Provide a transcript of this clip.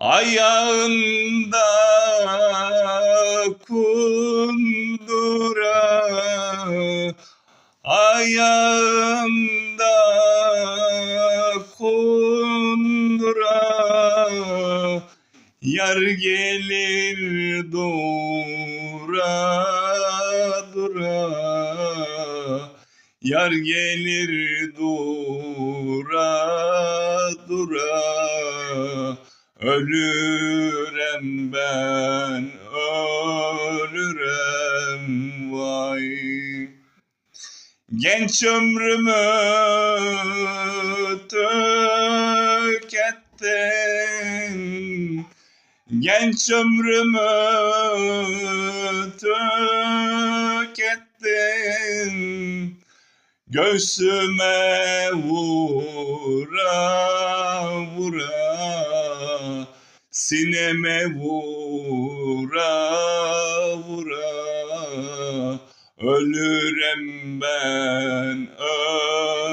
Ayağında kundura Ayağında kundura Yar gelir dura dura. Yar gelir dura dura Ölürem ben ölürem vay. Genç ömrümü tükettin. Genç ömrümü tükettin. Göğsüme vura vura Sineme vura vura. Ölürem ben ölürem